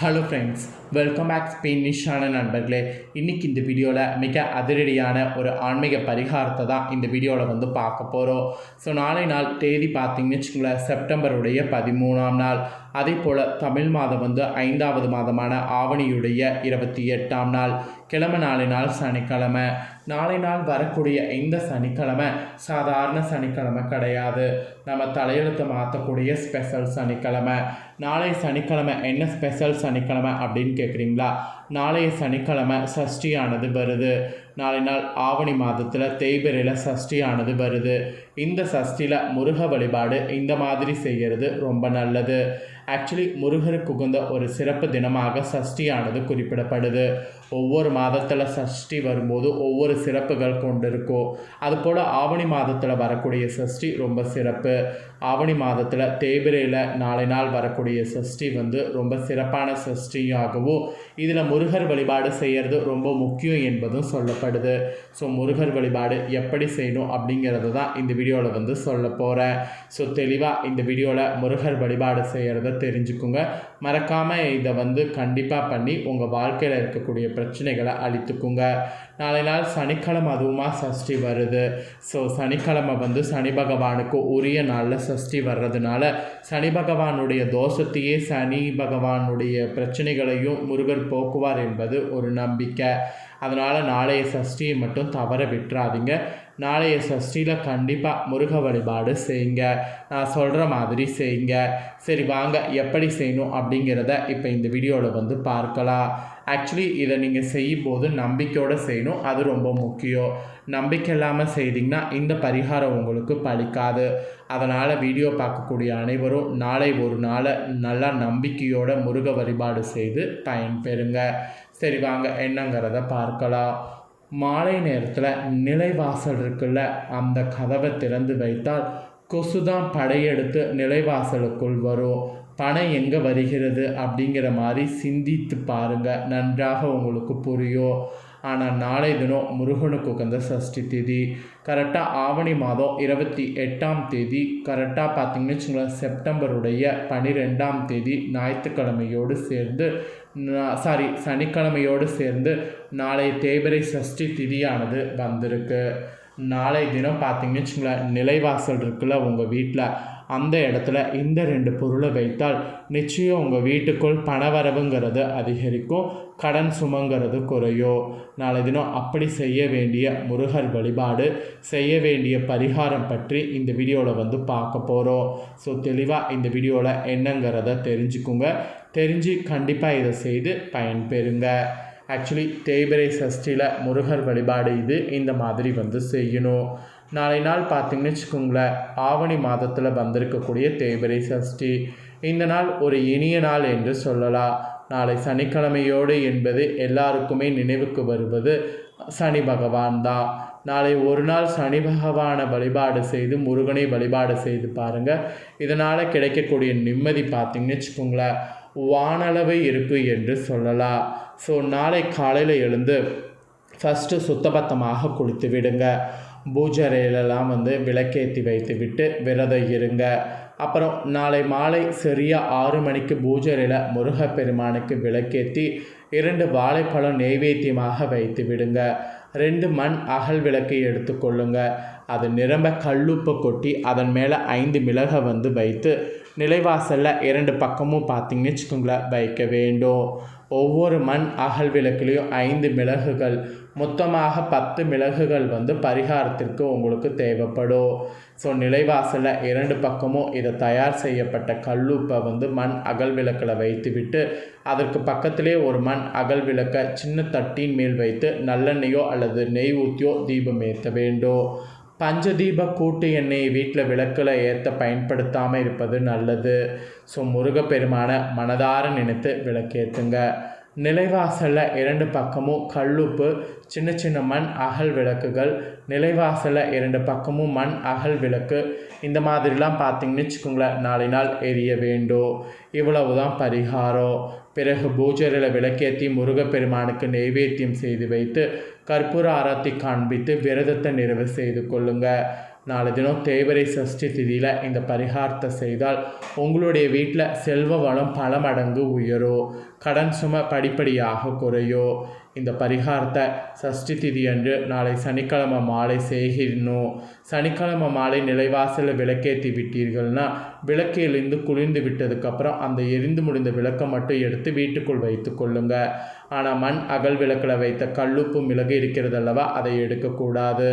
Hello friends welcome back ஸ்பெயினிஷான நண்பர்களே. இன்றைக்கி இந்த வீடியோவில் மிக அதிரடியான ஒரு ஆன்மீக பரிகாரத்தை தான் இந்த வீடியோவில் வந்து பார்க்க போகிறோம் ஸோ நாளை நாள் தேதி பார்த்தீங்கன்னு வச்சுக்கோங்களேன் செப்டம்பருடைய பதிமூணாம் நாள். அதே போல் தமிழ் மாதம் வந்து ஐந்தாவது மாதமான ஆவணியுடைய இருபத்தி எட்டாம் நாள். கிழமை நாளை நாள் சனிக்கிழமை. நாளை நாள் வரக்கூடிய இந்த சனிக்கிழமை சாதாரண சனிக்கிழமை கிடையாது. நம்ம தலையெழுத்தை மாற்றக்கூடிய ஸ்பெஷல் சனிக்கிழமை. நாளை சனிக்கிழமை என்ன ஸ்பெஷல் சனிக்கிழமை அப்படின்னு கேட்குறீங்களா நாளைய சனிக்கிழமை சஷ்டியானது வருது. நாளை நாள் ஆவணி மாதத்தில் தேய்பிரையில் சஷ்டியானது வருது. இந்த சஷ்டியில் முருக வழிபாடு இந்த மாதிரி செய்கிறது ரொம்ப நல்லது. ஆக்சுவலி முருகருக்கு உகந்த ஒரு சிறப்பு தினமாக சஷ்டியானது குறிப்பிடப்படுது. ஒவ்வொரு மாதத்தில் சஷ்டி வரும்போது ஒவ்வொரு சிறப்புகள் கொண்டிருக்கும் அதுபோல் ஆவணி மாதத்தில் வரக்கூடிய சஷ்டி ரொம்ப சிறப்பு. ஆவணி மாதத்தில் தேய்பிரையில் நாளை நாள் வரக்கூடிய சஷ்டி வந்து ரொம்ப சிறப்பான சஷ்டியாகவும் இதில் முருகர் வழிபாடு செய்கிறது ரொம்ப முக்கியம் என்பதும் சொல்லப்படுது. ஸோ முருகர் வழிபாடு எப்படி செய்யணும் அப்படிங்கிறது தான் இந்த வீடியோவில் வந்து சொல்ல போகிறேன் ஸோ தெளிவாக இந்த வீடியோவில் முருகர் வழிபாடு செய்கிறத தெரிஞ்சுக்குங்க. மறக்காமல் இதை வந்து கண்டிப்பாக பண்ணி உங்கள் வாழ்க்கையில் இருக்கக்கூடிய பிரச்சனைகளை அழித்துக்குங்க. நாளை நாள் சனிக்கிழமை அதுவுமா சஷ்டி வருது. ஸோ சனிக்கிழமை வந்து சனி பகவானுக்கு உரிய நாளில் சஷ்டி வர்றதுனால சனி பகவானுடைய தோஷத்தையே சனி பகவானுடைய பிரச்சனைகளையும் முருகர் போக்குவார் என்பது ஒரு நம்பிக்கை. அதனால் நாளைய சஷ்டியை மட்டும் தவற விட்டுறாதீங்க. நாளைய சஷ்டியில் கண்டிப்பாக முருக வழிபாடு செய்யுங்க. நான் சொல்கிற மாதிரி செய்யுங்க. சரி வாங்க எப்படி செய்யணும் அப்படிங்கிறத இப்போ இந்த வீடியோவில் வந்து பார்க்கலாம். ஆக்சுவலி இதை நீங்கள் செய்யும் போது நம்பிக்கையோடு செய்யணும். அது ரொம்ப முக்கியம். நம்பிக்கை இல்லாமல் செய்தீங்கன்னா இந்த பரிகாரம் உங்களுக்கு பலிக்காது. அதனால் வீடியோ பார்க்கக்கூடிய அனைவரும் நாளை ஒரு நாளை நல்லா நம்பிக்கையோட முருக வழிபாடு செய்து பயன்பெறுங்க. சரி வாங்க என்னங்கிறத பார்க்கலாம். மாலை நேரத்தில் நிலைவாசல் இருக்குல்ல அந்த கதவை திறந்து வைத்தால் கொசு தான் படையெடுத்து நிலைவாசலுக்குள் வரும். பணம் எங்கே வருகிறது அப்படிங்கிற மாதிரி சிந்தித்து பாருங்கள் நன்றாக உங்களுக்கு புரியும். ஆனால் நாளை தினம் முருகனுக்கு உகந்த சஷ்டி தேதி. கரெக்டாக ஆவணி மாதம் இருபத்தி எட்டாம் தேதி. கரெக்டாக பார்த்தீங்கன்னு வச்சுங்களேன் செப்டம்பருடைய பனிரெண்டாம் தேதி ஞாயிற்றுக்கிழமையோடு சேர்ந்து சாரி சனிக்கிழமையோடு சேர்ந்து நாளை தேய்பிரை சஷ்டி திதியானது வந்திருக்கு. நாளை தினம் பார்த்தீங்கன்னு வச்சுங்களேன் நிலைவாசல் இருக்குல்ல உங்கள் வீட்டில் அந்த இடத்துல இந்த ரெண்டு பொருளை வைத்தால் நிச்சயம் உங்கள் வீட்டுக்குள் பணவரவுங்கிறது அதிகரிக்கும் கடன் சுமங்கிறது குறையும். நாளை தினம் அப்படி செய்ய வேண்டிய முருகர் வழிபாடு செய்ய வேண்டிய பரிகாரம் பற்றி இந்த வீடியோவில் வந்து பார்க்க போகிறோம் ஸோ தெளிவாக இந்த வீடியோவில் என்னங்கிறத தெரிஞ்சுக்குங்க. தெரிஞ்சு கண்டிப்பாக இதை செய்து பயன்பெறுங்க. ஆக்சுவலி தேய்பிரை சஷ்டியில் முருகர் வழிபாடு இது இந்த மாதிரி வந்து செய்யணும். நாளை நாள் பார்த்திங்கன்னு வச்சுக்கோங்களேன் ஆவணி மாதத்தில் வந்திருக்கக்கூடிய தேய்பிரை சஷ்டி இந்த நாள் ஒரு இனிய நாள் என்று சொல்லலாம். நாளை சனிக்கிழமையோடு என்பது எல்லாருக்குமே நினைவுக்கு வருவது சனி பகவான் தான். நாளை ஒரு நாள் சனி பகவானை வழிபாடு செய்து முருகனை வழிபாடு செய்து பாருங்கள் இதனால் கிடைக்கக்கூடிய நிம்மதி பார்த்திங்கன்னு வச்சுக்கோங்களேன். வானளவு இருப்பு என்று சொல்லலாம் ஸோ நாளை காலையில் எழுந்து ஃபஸ்ட்டு சுத்தபத்தமாக குளித்து விடுங்க. பூஜரையிலெல்லாம் வந்து விளக்கேற்றி வைத்து விட்டு விரதம் இருங்க. அப்புறம் நாளை மாலை சரியாக ஆறு மணிக்கு பூஜரையில் முருகப்பெருமானுக்கு விளக்கேற்றி இரண்டு வாழைப்பழம் நெய்வேத்தியமாக வைத்து விடுங்க ரெண்டு மண் அகல் விளக்கை எடுத்துக்கொள்ளுங்கள் அது நிரம்ப கல்லுப்பை கொட்டி அதன் மேலே ஐந்து மிளகை வந்து வைத்து நிலைவாசலில் இரண்டு பக்கமும் பார்த்திங்கன்னு வச்சுக்கோங்களேன் வைக்க வேண்டும். ஒவ்வொரு மண் அகல் விளக்குலேயும் ஐந்து மிளகுகள் மொத்தமாக பத்து மிளகுகள் வந்து பரிகாரத்திற்கு உங்களுக்கு தேவைப்படும். ஸோ நிலைவாசலில் இரண்டு பக்கமும் இதை தயார் செய்யப்பட்ட கல்லுப்பை வந்து மண் அகல் விளக்கில் வைத்துவிட்டு அதற்கு பக்கத்திலே ஒரு மண் அகல் விளக்கை சின்ன தட்டின் மேல் வைத்து நல்லெண்ணெயோ அல்லது நெய் ஊற்றியோ தீபம் ஏற்ற வேண்டும். பஞ்சதீப கூட்டு எண்ணெய் வீட்டில் விளக்கில் ஏற்ற பயன்படுத்தாமல் இருப்பது நல்லது. ஸோ முருகப்பெருமான மனதார நினைத்து விளக்கேற்றுங்க நிலைவாசலில் இரண்டு பக்கமும் கல்லுப்பு சின்ன சின்ன மண் அகல் விளக்குகள். நிலைவாசலில் இரண்டு பக்கமும் மண் அகல் விளக்கு. இந்த மாதிரிலாம் பார்த்தீங்கன்னு வச்சுக்கோங்களேன் நாளை நாள் எரிய வேண்டும். இவ்வளவு தான் பரிகாரம். பிறகு பூஜரில் விளக்கேற்றி முருகப்பெருமானுக்கு நெய்வேத்தியம் செய்து வைத்து கற்பூர ஆராத்தி காண்பித்து விரதத்தை நிறைவு செய்து கொள்ளுங்க. நாளை தினம் தேவரை சஷ்டி திதியில் இந்த பரிகாரத்தை செய்தால் உங்களுடைய வீட்டில் செல்வ வளம் பல மடங்கு உயரும். கடன் சுமை படிப்படியாக குறையும். இந்த பரிகாரத்தை சஷ்டி திதி அன்று நாளை சனிக்கிழமை மாலை செய்கிறணும். சனிக்கிழமை மாலை நிலைவாசலில் விளக்கேற்றி விட்டீர்கள்னா விளக்கிலிருந்து குளிர்ந்து விட்டதுக்கப்புறம் அந்த எரிந்து முடிந்த விளக்கை மட்டும் எடுத்து வீட்டுக்குள் வைத்து கொள்ளுங்க. ஆனால் மண் அகல் விளக்கில் வைத்த கல்லுப்பு மிளகு இருக்கிறது அல்லவா அதை எடுக்கக்கூடாது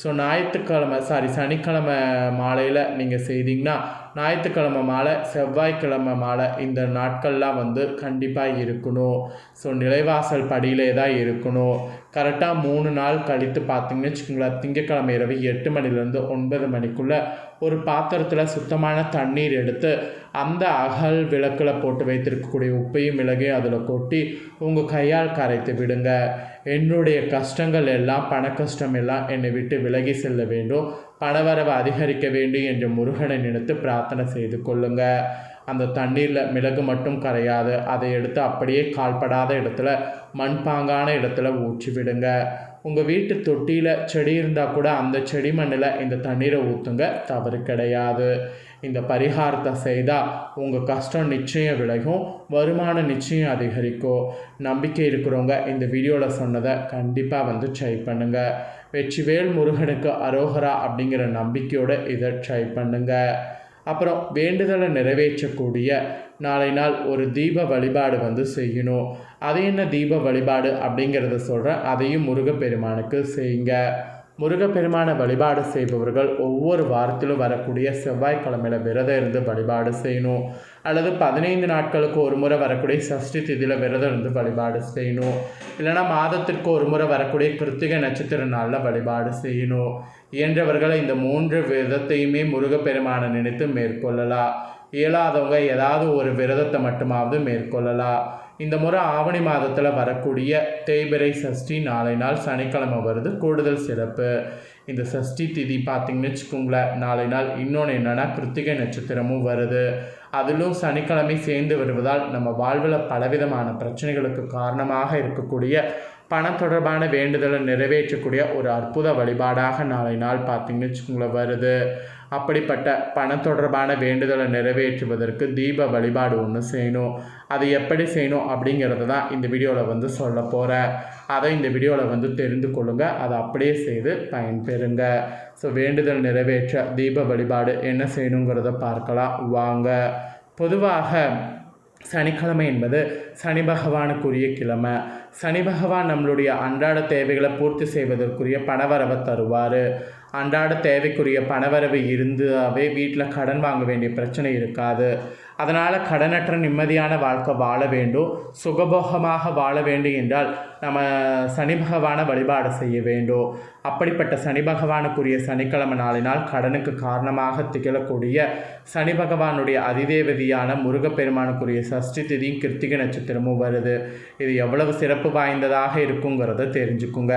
ஸோ ஞாயிற்றுக்கிழமை சாரி சனிக்கிழமை மாலையில் நீங்கள் செய்தீங்கன்னா ஞாயிற்றுக்கிழமை மாலை செவ்வாய்க்கிழமை மாலை இந்த நாட்கள்லாம் வந்து கண்டிப்பாக இருக்கணும். ஸோ நிலைவாசல் படியிலே தான் இருக்கணும். கரெக்டாக மூணு நாள் கழித்து பார்த்தீங்கன்னு வச்சுக்கோங்களேன் திங்கக்கிழமை இரவு எட்டு மணிலேருந்து ஒன்பது மணிக்குள்ளே ஒரு பாத்திரத்தில் சுத்தமான தண்ணீர் எடுத்து அந்த அகல் விளக்கில் போட்டு வைத்திருக்கக்கூடிய உப்பையும் மிளகையும் அதில் கொட்டி உங்கள் கையால் கரைத்து விடுங்க. என்னுடைய கஷ்டங்கள் எல்லாம் பண கஷ்டம் எல்லாம் என்னை விட்டு விலகி செல்ல வேண்டும். பணவரவு அதிகரிக்க வேண்டும் என்று முருகனை நினைத்து பிரார்த்தனை செய்து கொள்ளுங்க. அந்த தண்ணீரில் மிளகு மட்டும் கரையாது. அதை எடுத்து அப்படியே கால்படாத இடத்துல மண்பாங்கான இடத்துல ஊற்றி விடுங்க உங்கள் வீட்டு தொட்டியில் செடி இருந்தால் கூட அந்த செடி மண்ணில் இந்த தண்ணீரை ஊற்றுங்க தவறு கிடையாது. இந்த பரிகாரத்தை செய்தால் உங்கள் கஷ்டம் நிச்சயம் விலகும். வருமானம் நிச்சயம் அதிகரிக்கும். நம்பிக்கை இருக்கிறவங்க இந்த வீடியோவில் சொன்னதை கண்டிப்பாக வந்து ட்ரை பண்ணுங்கள் வெற்றிவேல் முருகனுக்கு அரோகரா அப்படிங்கிற நம்பிக்கையோடு இதை ட்ரை பண்ணுங்கள் அப்புறம் வேண்டுதலை நிறைவேற்றக்கூடிய நாளை நாள் ஒரு தீப வழிபாடு வந்து செய்யணும். அது என்ன தீப வழிபாடு அப்படிங்கிறத சொல்கிறேன் அதையும் முருகப்பெருமானுக்கு செய்யுங்க. முருகப்பெருமான வழிபாடு செய்பவர்கள் ஒவ்வொரு வாரத்திலும் வரக்கூடிய செவ்வாய்க்கிழமையில் விரதம் இருந்து வழிபாடு செய்யணும். அல்லது பதினைந்து நாட்களுக்கு ஒரு முறை வரக்கூடிய சஷ்டி திதியில் விரதம் இருந்து வழிபாடு செய்யணும். இல்லைனா மாதத்திற்கு ஒரு முறை வரக்கூடிய கிருத்திகை நட்சத்திர நாளில் வழிபாடு செய்யணும். இயன்றவர்களை இந்த மூன்று விரதத்தையுமே முருகப்பெருமானை நினைத்து மேற்கொள்ளலாம். இயலாதவங்க ஏதாவது ஒரு விரதத்தை மட்டுமாவது மேற்கொள்ளலாம். இந்த முறை ஆவணி மாதத்தில் வரக்கூடிய தேய்பிரை சஷ்டி நாளை நாள் சனிக்கிழமை வருது கூடுதல் சிறப்பு. இந்த சஷ்டி திதி பார்த்திங்கன்னு வச்சுக்கோங்களேன் நாளை நாள் இன்னொன்று என்னென்னா கிருத்திகை நட்சத்திரமும் வருது. அதிலும் சனிக்கிழமை சேர்ந்து வருவதால் நம்ம வாழ்வில் பலவிதமான பிரச்சனைகளுக்கு காரணமாக இருக்கக்கூடிய பணம் தொடர்பான வேண்டுதலை நிறைவேற்றக்கூடிய ஒரு அற்புத வழிபாடாக நாளை நாள் பார்த்திங்கன்னு வச்சுக்கோங்களேன் வருது. அப்படிப்பட்ட பணம் தொடர்பான வேண்டுதலை நிறைவேற்றுவதற்கு தீப வழிபாடு ஒன்று செய்யணும். அது எப்படி செய்யணும் அப்படிங்கிறத தான் இந்த வீடியோவில் வந்து சொல்ல போகிறேன் அதை இந்த வீடியோவில் வந்து தெரிந்து கொள்ளுங்கள் அதை அப்படியே செய்து பயன்பெறுங்க. ஸோ வேண்டுதல் நிறைவேற்ற தீப வழிபாடு என்ன செய்யணுங்கிறத பார்க்கலாம். வாங்க. பொதுவாக சனிக்கிழமை என்பது சனி பகவானுக்குரிய கிழமை. சனி பகவான் நம்மளுடைய அன்றாட தேவைகளை பூர்த்தி செய்வதற்குரிய பணவரவை தருவார். அன்றாட தேவைக்குரிய பணவரவு இருந்தாவே வீட்டில் கடன் வாங்க வேண்டிய பிரச்சனை இருக்காது. அதனால் கடனற்ற நிம்மதியான வாழ்க்கை வாழ வேண்டும். சுகபோகமாக வாழ வேண்டும் என்றால் நம்ம சனி பகவானை வழிபாடு செய்ய வேண்டும். அப்படிப்பட்ட சனி பகவானுக்குரிய சனிக்கிழமை நாளினால் கடனுக்கு காரணமாக திகழக்கூடிய சனி பகவானுடைய அதிதேவதியான முருகப்பெருமானுக்குரிய சஷ்டி திதியும் கிருத்திகை நட்சத்திரமும் வருது. இது எவ்வளவு சிறப்பு வாய்ந்ததாக இருக்குங்கிறத தெரிஞ்சுக்குங்க.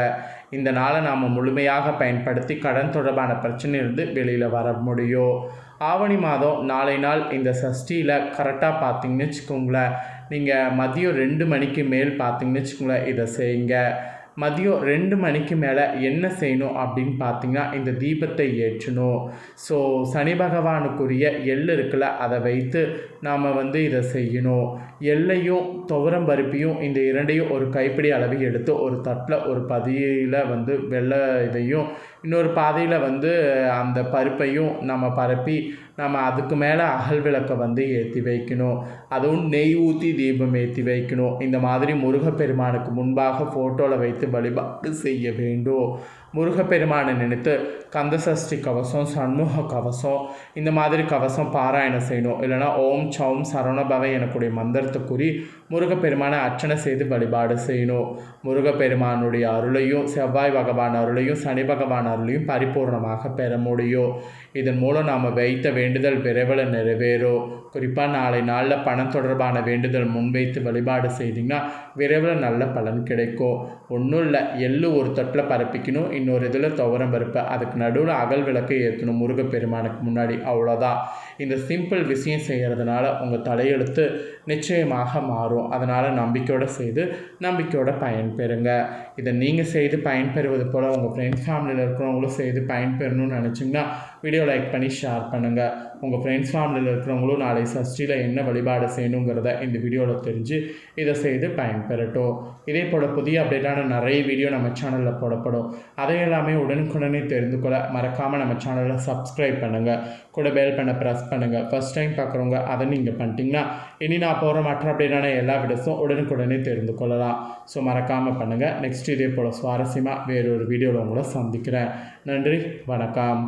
இந்த நாளை நாம் முழுமையாக பயன்படுத்தி கடன் தொடர்பான பிரச்சனையிலிருந்து வெளியில் வர முடியும். ஆவணி மாதம் நாளை நாள் இந்த சஷ்டியில் கரெக்டாக பார்த்தீங்கன்னு வச்சுக்கோங்களேன். நீங்கள் மதியம் ரெண்டு மணிக்கு மேல் பார்த்தீங்கன்னு வச்சுக்கோங்களேன் இதை செய்யுங்க. மதியம் ரெண்டு மணிக்கு மேலே என்ன செய்யணும் அப்படின்னு பார்த்தீங்கன்னா இந்த தீபத்தை ஏற்றணும். ஸோ சனி பகவானுக்குரிய எள் இருக்குல்ல அதை வைத்து நாம் வந்து இதை செய்யணும். எள்ளையும் துவரம் பருப்பியும் இந்த இரண்டையும் ஒரு கைப்பிடி அளவு எடுத்து ஒரு தட்டில் ஒரு பதியில் வந்து வெள்ளை இதையும் இன்னொரு பாதையில் வந்து அந்த பருப்பையும் நம்ம பரப்பி நம்ம அதுக்கு மேலே அகல் விளக்கை வந்து ஏற்றி வைக்கணும். அதுவும் நெய் ஊற்றி தீபம் ஏற்றி வைக்கணும். இந்த மாதிரி முருகப்பெருமானுக்கு முன்பாக ஃபோட்டோவில் வைத்து வழிபாடு செய்ய வேண்டும். முருகப்பெருமானை நினைத்து கந்தசஷ்டி கவசம் சண்முக கவசம் இந்த மாதிரி கவசம் பாராயணம் செய்யணும். இல்லைனா ஓம் சௌம் சரணபவை எனக்கூடிய மந்திரத்தை கூறி முருகப்பெருமானை அர்ச்சனை செய்து வழிபாடு செய்யணும். முருகப்பெருமானுடைய அருளையும் செவ்வாய் பகவான் அருளையும் சனி பகவான் அருளையும் பரிபூர்ணமாக பெற முடியும். இதன் மூலம் நாம் வைத்த வேண்டுதல் விரைவில் நிறைவேறும். குறிப்பாக நாளை நாளில் பணம் தொடர்பான வேண்டுதல் முன்வைத்து வழிபாடு செய்திங்கன்னா விரைவில் நல்ல பலன் கிடைக்கும். ஒன்றும் இல்லை எள்ளு ஒரு தொட்டில் பரப்பிக்கணும் இன்னொரு இதில் துவரம் பருப்பு. அதுக்கு நடுவில் அகல் விளக்கை ஏற்றணும் முருகப்பெருமானுக்கு முன்னாடி அவ்வளோதான் இந்த சிம்பிள் விஷயம் செய்கிறதுனால உங்கள் தலையெழுத்து நிச்சயமாக மாறும். அதனால் நம்பிக்கையோடு செய்து நம்பிக்கையோட பயன்பெறுங்க. இதை நீங்கள் செய்து பயன்பெறுவது போல் உங்கள் ஃப்ரெண்ட்ஸ் ஃபேமிலியில் இருக்கிறவங்களும் செய்து பயன்பெறணும்னு நினச்சிங்கன்னா வீடியோ லைக் பண்ணி ஷேர் பண்ணுங்கள் உங்கள் ஃப்ரெண்ட்ஸ் ஃபேமிலியில் இருக்கிறவங்களும் நாளை சஷ்டியில் என்ன வழிபாடு செய்யணுங்கிறத இந்த வீடியோவில் தெரிஞ்சு இதை செய்து பயன்பெறட்டும். இதே போல் புதிய அப்டேட்டான நிறைய வீடியோ நம்ம சேனலில் போடப்படும். அதை எல்லாமே உடனுக்குடனே தெரிந்து கொள்ள மறக்காமல் நம்ம சேனலை சப்ஸ்கிரைப் பண்ணுங்கள் கூட பெல் பண்ண ப்ரெஸ் பண்ணுங்கள் ஃபஸ்ட் டைம் பார்க்குறவங்க அதை நீங்கள் பண்ணிட்டீங்கன்னா இனி நான் போகிற மற்ற அப்டேட்டான எல்லா வீடியோஸும் உடனுக்குடனே தெரிந்து கொள்ளலாம். ஸோ மறக்காமல் பண்ணுங்கள் நெக்ஸ்ட் இதே போல் சுவாரஸ்யமாக வேறொரு வீடியோவில் உங்களை சந்திக்கிறேன். நன்றி. வணக்கம்.